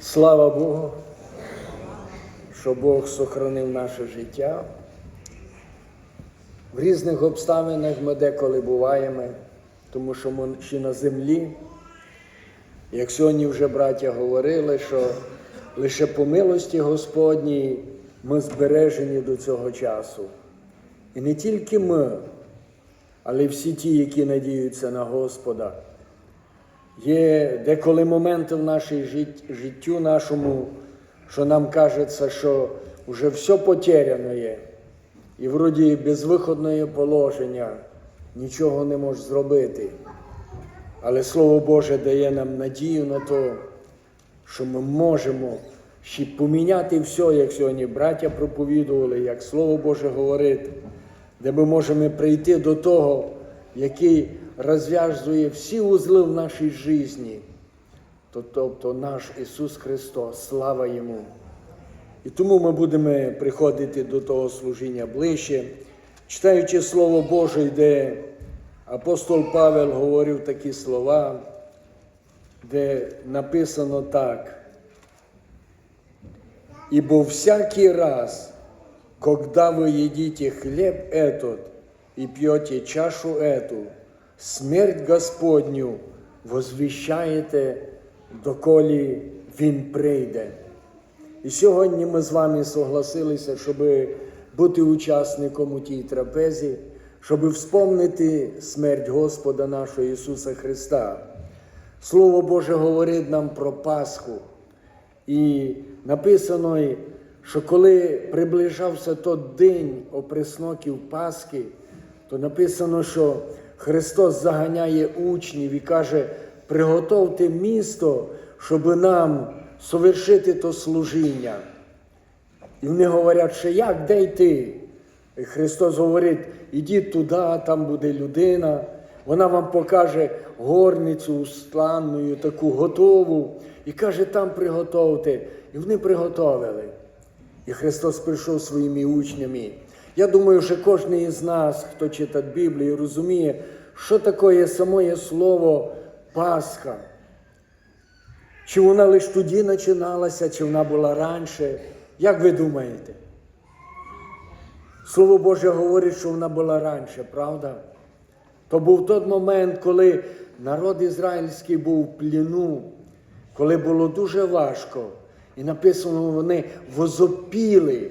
Слава Богу, що Бог сохранив наше життя. В різних обставинах ми деколи буваємо, тому що ми ще на землі. Як сьогодні вже браття говорили, що лише по милості Господній ми збережені до цього часу. І не тільки ми, але й всі ті, які надіються на Господа. Є деколи моменти в нашій жит- життю нашому, що нам кажеться, що вже все потеряно є. І вроді безвиходне положення нічого не можеш зробити. Але Слово Боже дає нам надію на те, що ми можемо ще поміняти все, як сьогодні браття проповідували, як Слово Боже говорить, де ми можемо прийти до того, який розв'язує всі узли в нашій житті, То- тобто наш Ісус Христос, слава Йому. І тому ми будемо приходити до того служіння ближче, читаючи Слово Боже, де апостол Павел говорив такі слова, де написано так. Ибо всякий раз, когда вы едите хлеб этот и пьете чашу эту, смерть Господню возвіщаєте, доколі Він прийде. І сьогодні ми з вами согласилися, щоб бути учасником у тій трапезі, щоб вспомнити смерть Господа нашого Ісуса Христа. Слово Боже говорить нам про Пасху. І написано, що коли приближався той день опресноків Пасхи, то написано, що Христос заганяє учнів і каже, приготовте місто, щоб нам совершити то служіння. І вони говорять, що як, де йти? І Христос говорить, ідіть туди, там буде людина, вона вам покаже горницю устланну, таку готову, і каже, там приготовте. І вони приготовили. І Христос прийшов своїми учнями. Я думаю, що кожен із нас, хто читає Біблію, розуміє, що таке самое слово Пасха. Чи вона лише тоді починалася, чи вона була раніше? Як ви думаєте? Слово Боже говорить, що вона була раніше, правда? То був той момент, коли народ ізраїльський був в пліну, коли було дуже важко. І написано, вони возопіли.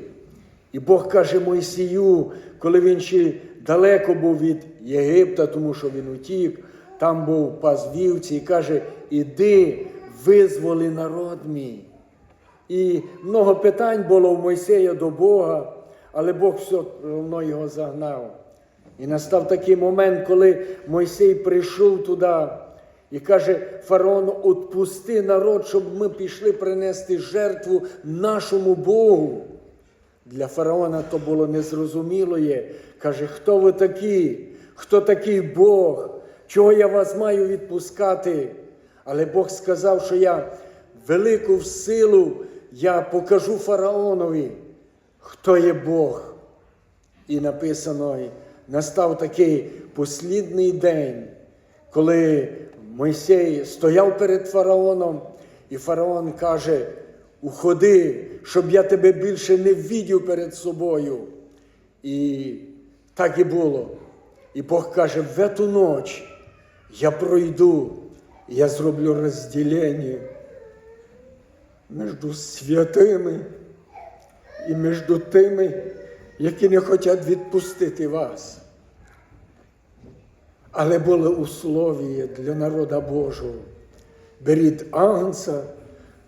І Бог каже Мойсію, коли він ще далеко був від Єгипта, тому що він утік, там був пас вівці, і каже, іди, визволи народ мій. І много питань було в Мойсея до Бога, але Бог все одно його загнав. І настав такий момент, коли Мойсей прийшов туди і каже фараону, отпусти народ, щоб ми пішли принести жертву нашому Богу. Для фараона то було незрозуміло є. Каже, хто ви такі? Хто такий Бог? Чого я вас маю відпускати? Але Бог сказав, що я велику силу я покажу фараонові, хто є Бог. І написано, настав такий послідний день, коли Мойсей стояв перед фараоном, і фараон каже: Уходи, щоб я тебе більше не видів перед собою. І так і було. І Бог каже, в эту ніч я пройду, я зроблю розділення між святими і між тими, які не хочуть відпустити вас. Але були условия для народа Божого. Беріть агнця,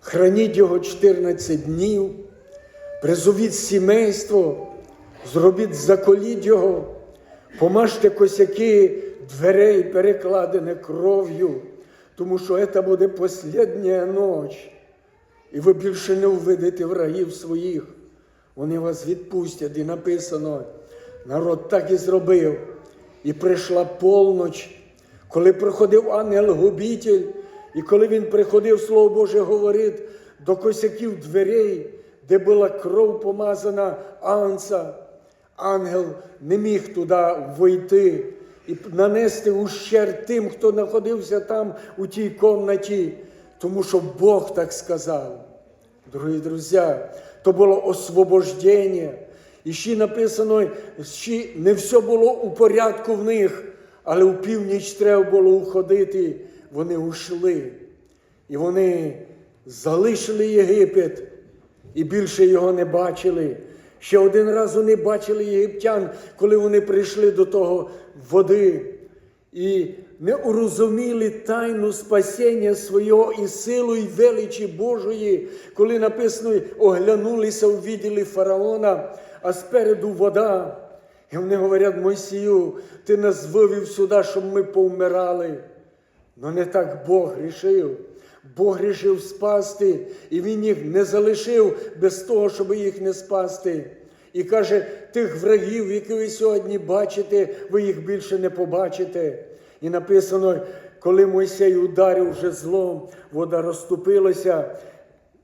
храніть його 14 днів, призовіть сімейство, зробіть заколіть його, помажте косяки дверей, перекладене кров'ю, тому що це буде послідня ніч. І ви більше не увидите врагів своїх. Вони вас відпустять. І написано, народ так і зробив. І прийшла полноч, коли приходив ангел-губитель, і коли він приходив, Слово Боже говорить, до косяків дверей, де була кров помазана анца, ангел не міг туди войти і нанести ущерб тим, хто знаходився там у тій комнаті, тому що Бог так сказав. Дорогі друзі, то було освобождення. І ще написано, ще не все було у порядку в них, але у північ треба було уходити. Вони ушли. І вони залишили Єгипет і більше його не бачили. Ще один раз вони бачили єгиптян, коли вони прийшли до того води і не урозуміли тайну спасіння свого і силу і величі Божої, коли написано, оглянулися, увиділи фараона, а спереду вода. І вони говорять, Мойсію, ти нас вивів сюди, щоб ми повмирали. Ну не так Бог рішив. Бог рішив спасти, і Він їх не залишив без того, щоб їх не спасти. І каже, тих врагів, які ви сьогодні бачите, ви їх більше не побачите. І написано, коли Мойсей ударив вже злом, вода розступилася,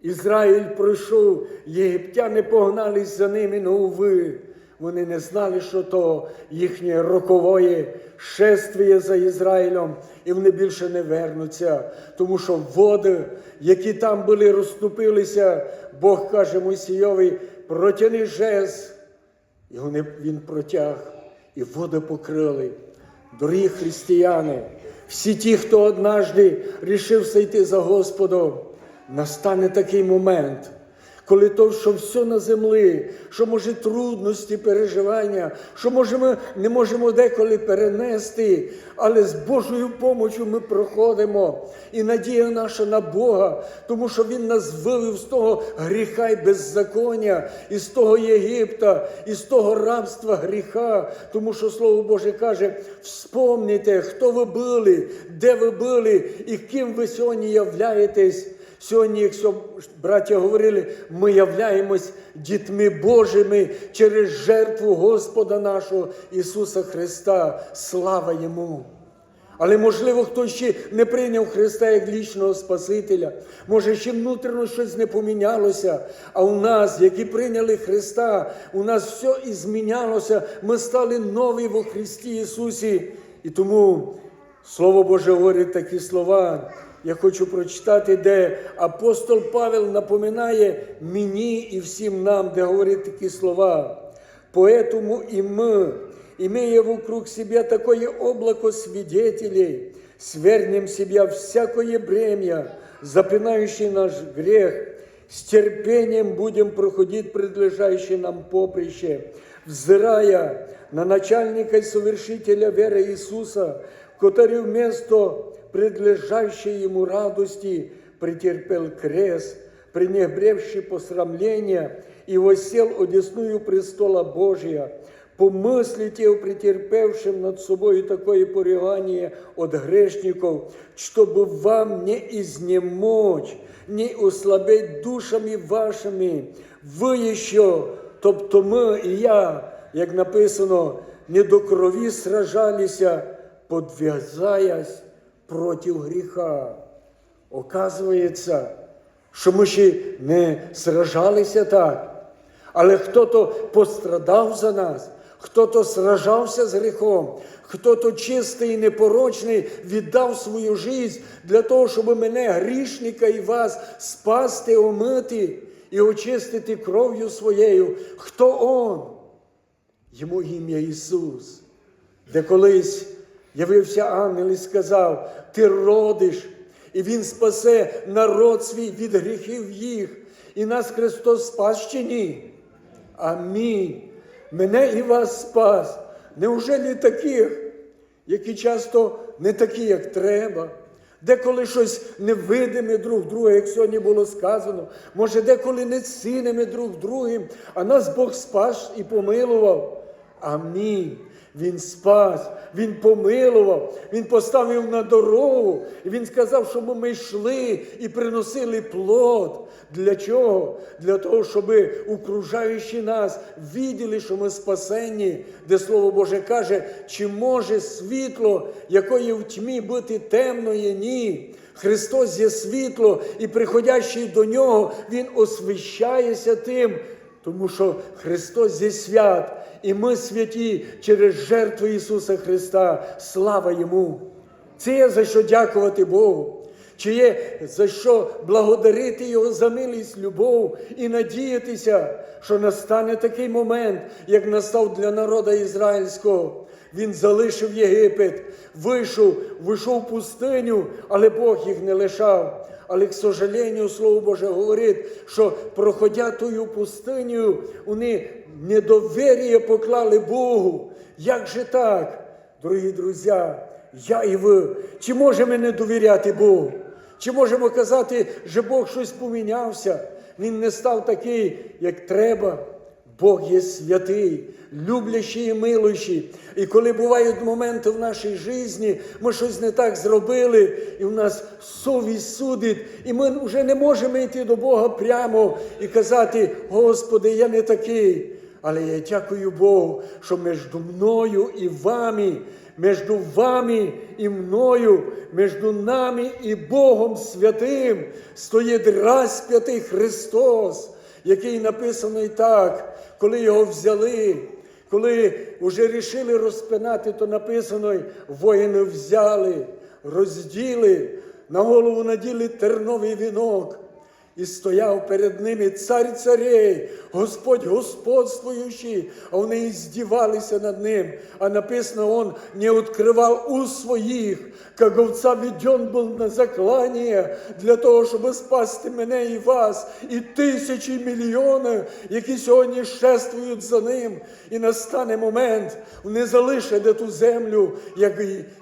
Ізраїль пройшов, єгиптяни погнались за ними, ну уви. Вони не знали, що то їхнє роковое шествіє за Ізраїлем, і вони більше не вернуться, тому що води, які там були, розступилися, Бог каже Мойсійові, протяни жез. І вони, він протяг, і води покрили. Дорогі християни, всі ті, хто однажды рішив сойти за Господом, настане такий момент, коли то, що все на землі, що може трудності, переживання, що може ми не можемо деколи перенести, але з Божою помочю ми проходимо. І надія наша на Бога, тому що Він нас вивів з того гріха і беззаконня, із того Єгипта, із того рабства гріха, тому що Слово Боже каже: вспомніте, хто ви були, де ви були і ким ви сьогодні являєтесь. Сьогодні, якщо браття говорили, ми являємось дітьми Божими через жертву Господа нашого Ісуса Христа. Слава Йому! Але, можливо, хтось ще не прийняв Христа як лічного Спасителя. Може, ще внутрішньо щось не помінялося. А у нас, які прийняли Христа, у нас все і змінялося. Ми стали нові во Христі Ісусі. І тому Слово Боже говорить такі слова Я хочу прочитати, де апостол Павел напоминає мені і всім нам, де говорить такі слова. Поэтому и мы, имея вокруг себя такое облако свидетелей, свернем себя всякое бремя, запинающий наш грех, с терпением будем проходить предлежащее нам поприще, взирая на начальника и совершителя веры Иисуса, который вместо предлежащей ему радости претерпел крест, пренебревший посрамления и воссел одесную престола Божия. Помыслите о претерпевшем над собой такое поревание от грешников, чтобы вам не изнемочь, не ослабеть душами вашими. Ви еще, тобто ми і я, як написано, не до крові сражалися, подвязаясь против гріха. Оказується, що ми ще не сражалися так, але хто-то пострадав за нас, хто-то сражався з гріхом, хто-то чистий і непорочний віддав свою життя для того, щоб мене, грішника і вас, спасти, омити і очистити кров'ю своєю. Хто Он? Йому ім'я Ісус, де колись явився ангел і сказав: Ти родиш, і Він спасе народ свій від гріхів їх, і нас Христос спас чи ні? Амінь. Мене і вас спас. Неужели таких, які часто не такі, як треба? Деколи щось невидиме друг друга, як сьогодні було сказано, може, деколи не цінимо друг другим, а нас Бог спас і помилував. Амінь. Він спас, Він помилував, Він поставив на дорогу. І Він сказав, щоб ми йшли і приносили плод. Для чого? Для того, щоб окружаючи нас виділи, що ми спасені, де Слово Боже каже, чи може світло, якої в тьмі бути темної? Ні. Христос є світло, і приходящий до нього, Він освіщається тим. Тому що Христос є свят, і ми святі через жертву Ісуса Христа. Слава Йому! Це є за що дякувати Богу. чи є за що благодарити Його за милість, любов і надіятися, що настане такий момент, як настав для народу ізраїльського. Він залишив Єгипет, вийшов, вийшов в пустиню, але Бог їх не лишав. Але, к сожалению, Слово Боже говорить, що проходя тою пустиню, вони недовір'я поклали Богу. Як же так, дорогі друзі, я і ви, чи можемо не довіряти Богу? Чи можемо казати, що Бог щось помінявся? Він не став такий, як треба. Бог є святий, люблячий і милуючий. І коли бувають моменти в нашій житті, ми щось не так зробили, і в нас совість судить, і ми вже не можемо йти до Бога прямо і казати, Господи, я не такий. Але я дякую Богу, що між мною і вами, між вами і мною, між нами і Богом святим стоїть розп'ятий Христос, який написаний так, коли його взяли, коли вже рішили розпинати, то написано, воїни взяли, розділи, на голову наділи терновий вінок. І стояв перед ними цар царей, Господь господствуючий, а вони і здівалися над ним. А написано, он не відкривав у своїх, як овца відден був на заклання для того, щоб спасти мене і вас, і тисячі мільйони, які сьогодні шествують за ним. І настане момент, вони залишать ту землю, як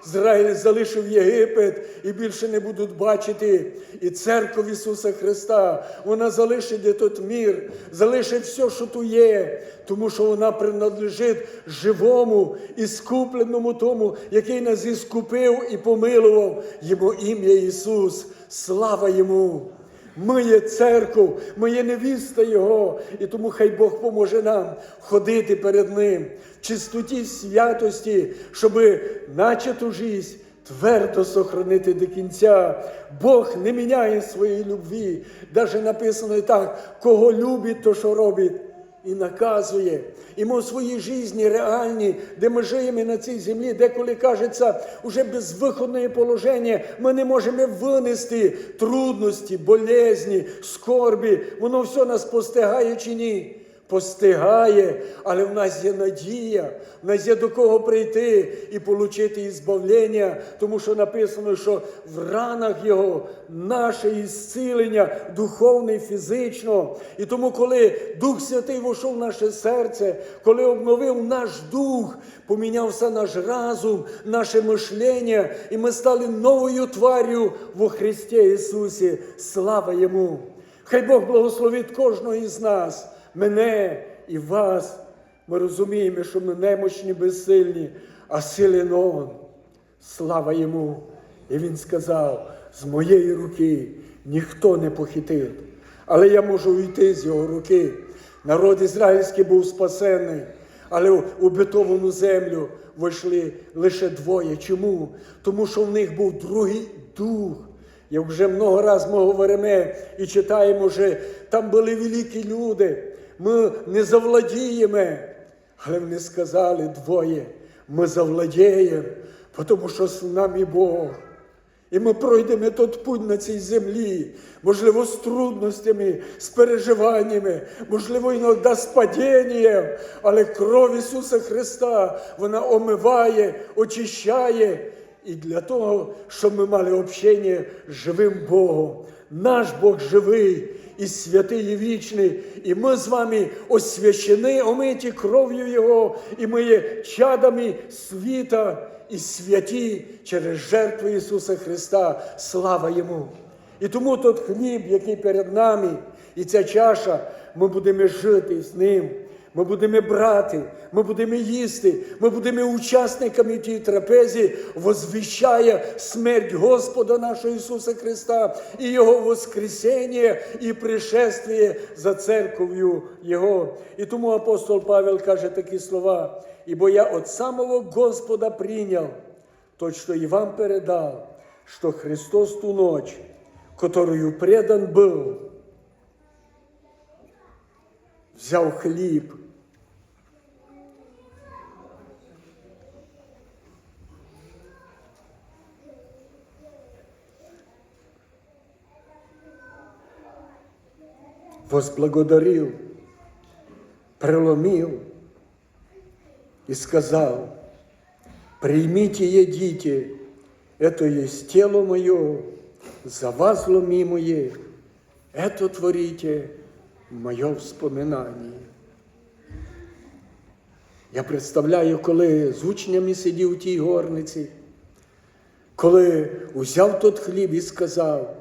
Ізраїль залишив Єгипет, і більше не будуть бачити і церкву Ісуса Христа. Вона залишить тут мір, залишить все, що тут є, тому що вона принадлежить живому і скупленому тому, який нас іскупив і помилував йому ім'я Ісус. Слава Йому! Ми є церков, ми є невіста Його, і тому хай Бог поможе нам ходити перед Ним в чистоті святості, щоби начату життя твердо сохранити до кінця. Бог не міняє своєї любві. Даже написано так, кого любить, то що робить. І наказує. І ми у своїй житті реальні, де ми живемо на цій землі, деколи кажеться, уже безвиходне положення, ми не можемо винести трудності, болезні, скорбі. Воно все нас постигає чи ні? Постигає, але в нас є надія, в нас є до кого прийти і отримати ізбавлення, тому що написано, що в ранах Його наше ісцілення духовне і фізично. І тому, коли Дух Святий війшов в наше серце, коли обновив наш дух, помінявся наш разум, наше мишлення, і ми стали новою тварю во Христі Ісусі. Слава Йому! Хай Бог благословить кожного із нас мене і вас. Ми розуміємо, що ми немощні, безсильні, а сили Он. Слава йому! І він сказав: з моєї руки ніхто не похитить, але я можу уйти з його руки. Народ ізраїльський був спасений, але у обетовану землю вийшли лише двоє. Чому? Тому що в них був другий дух. Як вже много раз ми говоримо і читаємо, що там були великі люди ми не завладіємо. Але вони сказали двоє, ми завладіємо, тому що з нами Бог. І ми пройдемо тот путь на цій землі, можливо, з трудностями, з переживаннями, можливо, іноді з падінням, але кров Ісуса Христа вона омиває, очищає. І для того, щоб ми мали общення з живим Богом. Наш Бог живий і святий і вічний, і ми з вами освящені, омиті кров'ю Його, і ми є чадами світа і святі через жертву Ісуса Христа. Слава Йому! І тому тот хліб, який перед нами, і ця чаша, ми будемо жити з ним. Ми будемо брати, ми будемо їсти, ми будемо учасниками тієї трапезі, возвіщає смерть Господа нашого Ісуса Христа і Його Воскресення і пришествие за церков'ю Його. І тому апостол Павел каже такі слова: «Ибо я от самого Господа принял то, что и вам передал, что Христос ту ночь, которую предан был, взяв хліб. Возблагодарил, преломил и сказал, примите, едите, это есть тело мое, за вас ломимое, это творите в моем вспоминании. Я представляю, коли з учнями сидів у тій горниці, коли узяв тот хліб і сказав,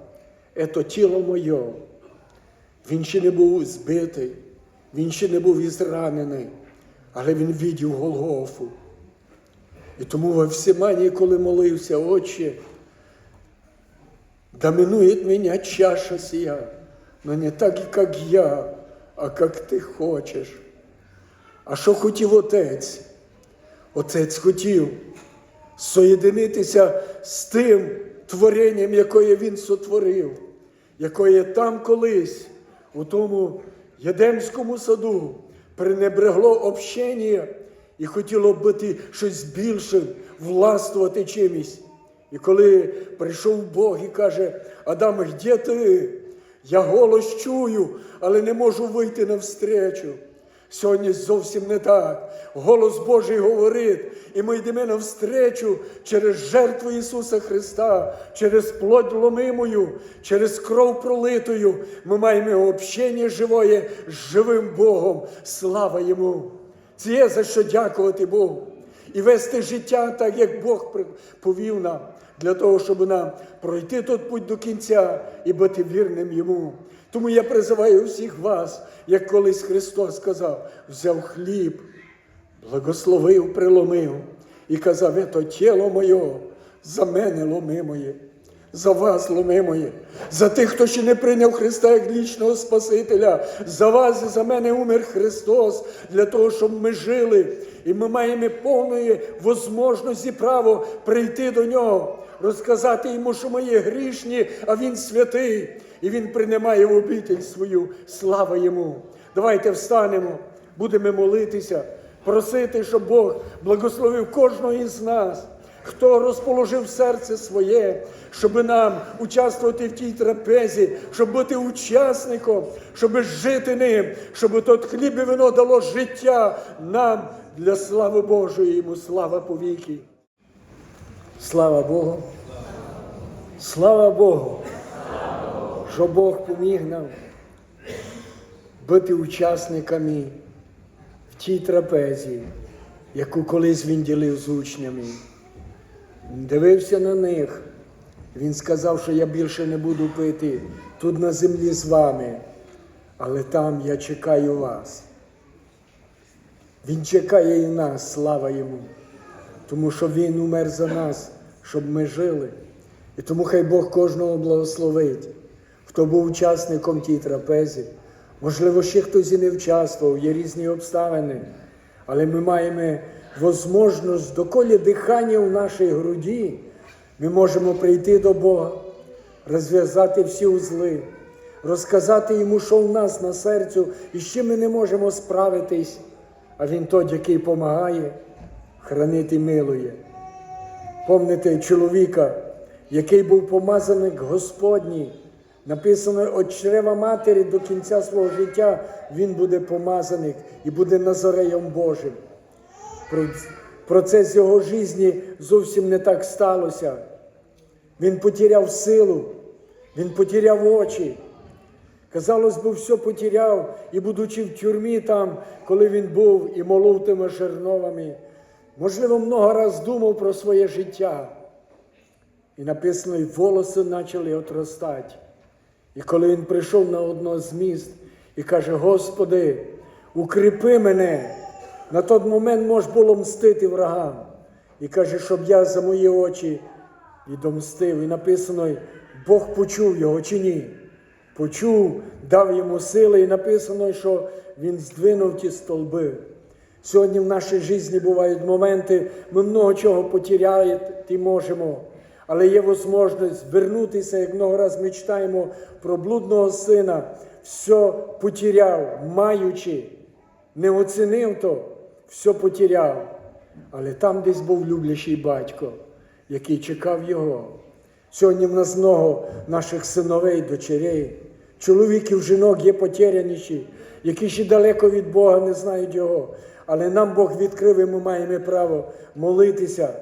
«Ето тіло моє, він ще не був збитий, він ще не був ізранений, але він видів Голгофу. І тому во Всеманії, коли молився, Отче, да минует меня чаша сия, но не так, как я, а как ти хочеш. А що хотів отець? Отець хотів соєдинитися з тим творенням, яке він сотворив, яке там колись, у тому Єдемському саду, пренебрегло общення і хотіло бути щось більшим, властвувати чимось. І коли прийшов Бог і каже, Адам, де ти? Я голос чую, але не можу вийти навстречу. Сьогодні зовсім не так. Голос Божий говорить, і ми йдемо навстречу через жертву Ісуса Христа, через плоть ломимою, через кров пролитою. Ми маємо общення живое з живим Богом. Слава Йому! Це є за що дякувати Богу. І вести життя так, як Бог повів нам, для того, щоб нам пройти тут путь до кінця і бути вірним йому. Тому я призиваю всіх вас, як колись Христос сказав, взяв хліб, благословив, приломив і казав, «Ето тіло моє, за мене ломи моє, за вас ломи моє, за тих, хто ще не прийняв Христа як вічного Спасителя, за вас і за мене умер Христос, для того, щоб ми жили. І ми маємо повної можливості і право прийти до Нього, розказати йому, що ми є грішні, а Він святий, і Він приймає в обитель свою. Слава йому! Давайте встанемо, будемо молитися, просити, щоб Бог благословив кожного із нас. Хто розположив серце своє, щоб нам участвувати в тій трапезі, щоб бути учасником, щоб жити ним, щоб тот хліб і вино дало життя нам для слави Божої, йому слава повіки. Слава Богу. Слава Богу, що Бог поміг нам бути учасниками в тій трапезі, яку колись він ділив з учнями. Він дивився на них. Він сказав, що я більше не буду пити тут на землі з вами, але там я чекаю вас. Він чекає і нас, слава йому, тому що Він умер за нас, щоб ми жили. І тому хай Бог кожного благословить, хто був учасником тій трапезі. Можливо, ще хтось і не участвував, є різні обставини, але ми маємо можливість, доколі дихання в нашій груді, ми можемо прийти до Бога, розв'язати всі узли, розказати йому, що в нас на серцю, і з чим ми не можемо справитись, а Він той, який допомагає, хранити милує. Помните чоловіка, який був помазаник Господній, написано від чрева матері до кінця свого життя він буде помазаник і буде Назареєм Божим. Процес його житті зовсім не так сталося. Він потеряв силу, він потеряв очі. Казалось би, все потеряв, і будучи в тюрмі там, коли він був і молов тими жерновами, можливо, много раз думав про своє життя. І написано, і волоси почали отростати. І коли він прийшов на одно з міст і каже, Господи, укріпи мене, на той момент мож було мстити врагам. І каже, щоб я за мої очі відомстив. І написано, Бог почув його чи ні? Почув, дав йому сили, і написано, що він здвинув ті столби. Сьогодні в нашій житті бувають моменти, ми много чого потеряти можемо, але є можливість вернутися, як много раз ми читаємо про блудного сина, все потеряв, маючи, не оцінив то, все потеряв. Але там десь був люблячий батько, який чекав його. Сьогодні в нас много наших синовей, дочерей чоловіків, жінок є потеряніші, які ще далеко від Бога не знають Його. Але нам Бог відкрив, і ми маємо право молитися.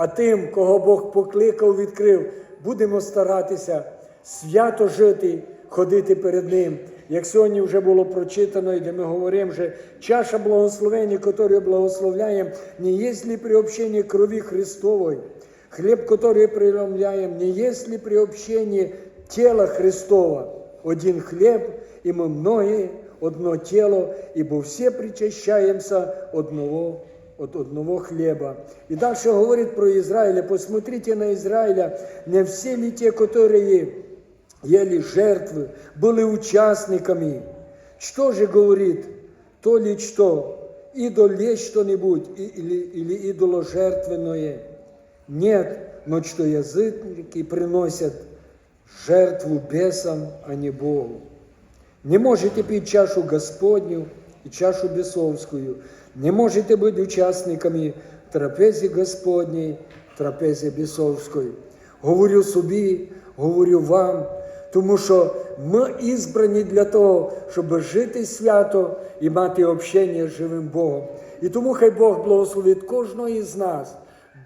А тим, кого Бог покликав, відкрив, будемо старатися свято жити, ходити перед Ним. Як сьогодні вже було прочитано, і де ми говоримо, що чаша благословення, яку благословляємо, не є ли приобщення крові Христової, хліб, который преломляем, не есть ли приобщение тела Христова, один хлеб, и мы многие, одно тело, ибо все причащаемся одного, от одного хлеба. И дальше говорит про Израиля, посмотрите на Израиля, не все ли те, которые ели жертвы, были участниками. Что же говорит? То ли что? Идол есть что-нибудь и- или, или идоложертвенное? Нет, но что язычники приносят жертву бесам, а не Богу. Не можете пить чашу Господню и чашу бесовскую. Не можете быть участниками трапези Господней, трапези бесовської. Говорю собі, говорю вам, тому що ми ізбрані для того, щоб жити свято і мати общення з живим Богом. І тому хай Бог благословить кожного із нас,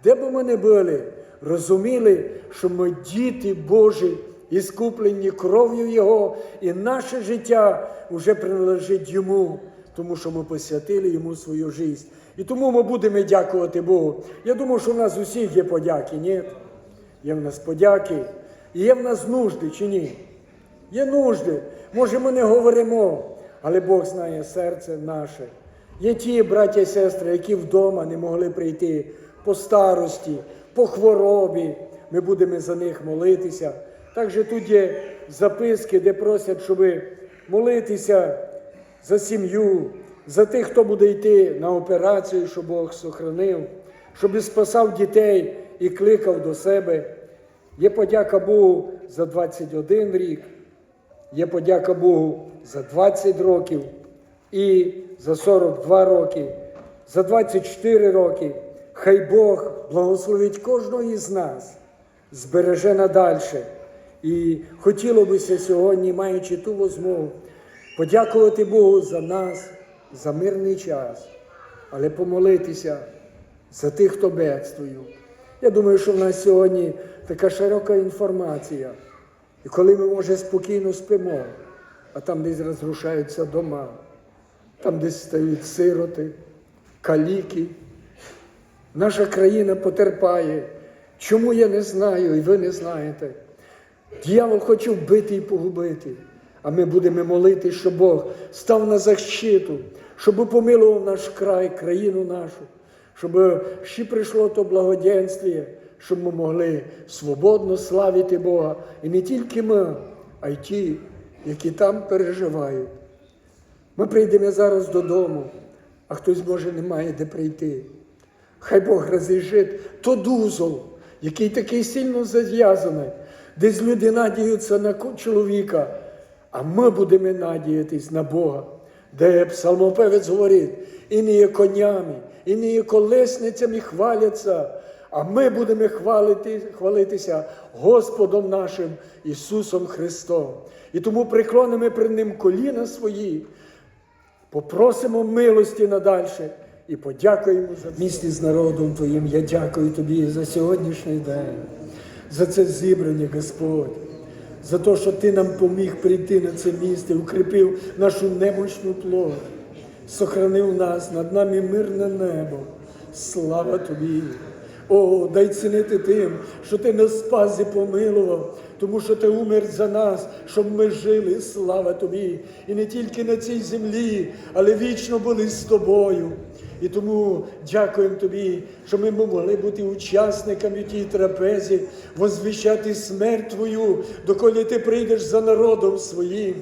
де б ми не були, розуміли, що ми діти Божі, іскуплені кров'ю Його, і наше життя вже приналежить Йому, тому що ми посвятили Йому свою життя. І тому ми будемо дякувати Богу. Я думаю, що в нас усіх є подяки, ні? Є в нас подяки, є в нас нужди чи ні? Є нужди. Може, ми не говоримо, але Бог знає серце наше. Є ті браття і сестри, які вдома не могли прийти по старості, по хворобі. Ми будемо за них молитися. Також тут є записки, де просять, щоб молитися за сім'ю, за тих, хто буде йти на операцію, щоб Бог сохранив, щоб спасав дітей і кликав до себе. Є подяка Богу за 21 рік, є подяка Богу за 20 років і за 42 роки, за 24 роки. Хай Бог благословить кожного із нас, збереже надальше. І хотіло бися сьогодні, маючи ту змогу, подякувати Богу за нас, за мирний час, але помолитися за тих, хто бедствує. Я думаю, що в нас сьогодні така широка інформація. І коли ми, може, спокійно спимо, а там десь розрушаються дома, там десь стають сироти, каліки. Наша країна потерпає. Чому я не знаю, і ви не знаєте. Дьявол хоче вбити і погубити. А ми будемо молити, щоб Бог став на защиту, щоб помилував наш край, країну нашу, щоб ще прийшло то благоденствие, щоб ми могли свободно славити Бога. І не тільки ми, а й ті, які там переживають. Ми прийдемо зараз додому, а хтось може не має де прийти. Хай Бог розрішить то дузол, який такий сильно зав'язаний, десь люди надіються на чоловіка, а ми будемо надіятись на Бога, де псалмопевець говорить, і не є конями, і не є колесницями хваляться, а ми будемо хвалити, хвалитися Господом нашим Ісусом Христом. І тому приклонимо перед Ним коліна свої, Попросимо милості надальше і подякуємо за місті з народом Твоїм. Я дякую Тобі за сьогоднішній день, за це зібрання, Господь, за те, що Ти нам поміг прийти на це місце, укріпив нашу немощну плоть, сохранив нас над нами мирне небо. Слава Тобі! О, дай цінити тим, що ти нас спас і помилував, тому що ти умер за нас, щоб ми жили. Слава тобі! І не тільки на цій землі, але вічно були з тобою. І тому дякуємо тобі, що ми могли бути учасниками тієї трапезі, возвіщати смерть Твою, доколи ти прийдеш за народом своїм.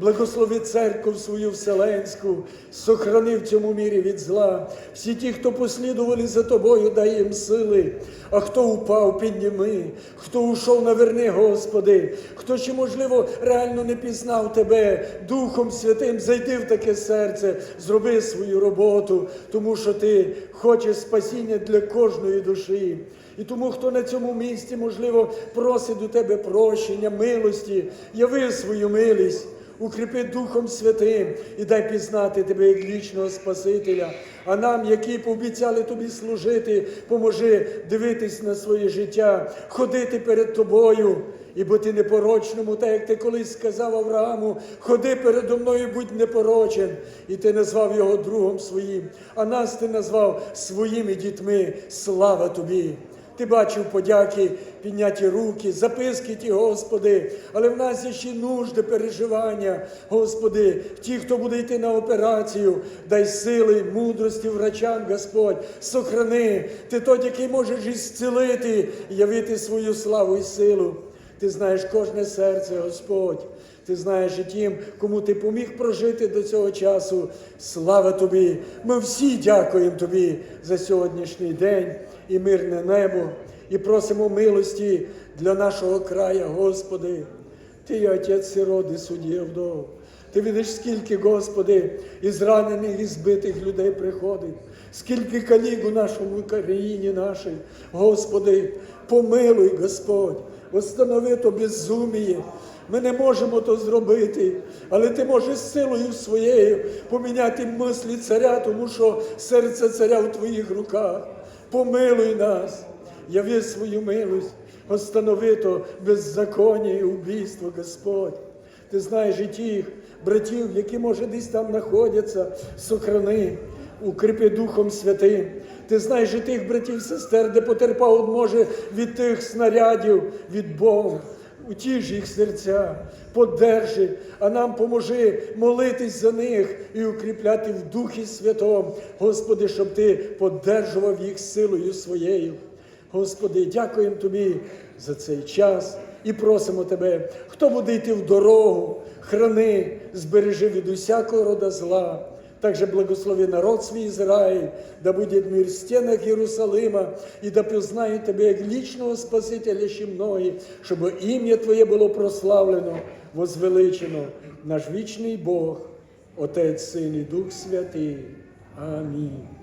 Благослови церкву свою вселенську, сохрани в цьому мірі від зла. Всі ті, хто послідували за тобою, дай їм сили. А хто упав, підніми, хто ушов, наверни, Господи, хто ще, можливо, реально не пізнав Тебе Духом Святим, зайди в таке серце, зроби свою роботу, тому що Ти хочеш спасіння для кожної душі. І тому, хто на цьому місці, можливо, просить у тебе прощення, милості, яви свою милість. Укріпи Духом Святим і дай пізнати тебе як вічного Спасителя. А нам, які пообіцяли тобі служити, поможи дивитись на своє життя, ходити перед тобою і бути непорочному, так як ти колись сказав Аврааму, ходи передо мною, будь непорочен. І ти назвав його другом своїм, а нас ти назвав своїми дітьми. Слава тобі! Ти бачив подяки, підняті руки, записки ті, Господи, але в нас є ще нужди, переживання, Господи, ті, хто буде йти на операцію, дай сили, мудрості врачам, Господь, сохрани, ти той, який можеш ісцілити, явити свою славу і силу. Ти знаєш кожне серце, Господь. Ти знаєш і тим, кому ти поміг прожити до цього часу. Слава тобі! Ми всі дякуємо тобі за сьогоднішній день і мирне небо, і просимо милості для нашого краю, Господи. Ти отець сироди, суддя вдов. Ти видиш, скільки, Господи, із ранених і збитих людей приходить, скільки калік у нашому країні нашій. Господи, помилуй, Господь, останови то безуміє. Ми не можемо то зробити, але ти можеш силою своєю поміняти мислі царя, тому що серце царя в твоїх руках. Помилуй нас, яви свою милость, останови то беззаконня і убійство, Господь. Ти знаєш і тих братів, які, може, десь там знаходяться, сохрани, укріпи Духом Святим. Ти знаєш і тих братів, сестер, де потерпав, може, від тих снарядів, від бомб. Утіж їх серця, подержи, а нам поможи молитись за них і укріпляти в Духі Святому, Господи, щоб Ти подержував їх силою своєю. Господи, дякуємо Тобі за цей час і просимо Тебе, хто буде йти в дорогу, храни, збережи від усякого рода зла. Также благослови народ свій Израиль, да будет мир в стенах Єрусалима, і да пізнають Тебе як личного Спасителя ще многі, щоб ім'я Твоє було прославлено, возвеличено, наш вічний Бог, Отець, Син і Дух Святий. Амінь.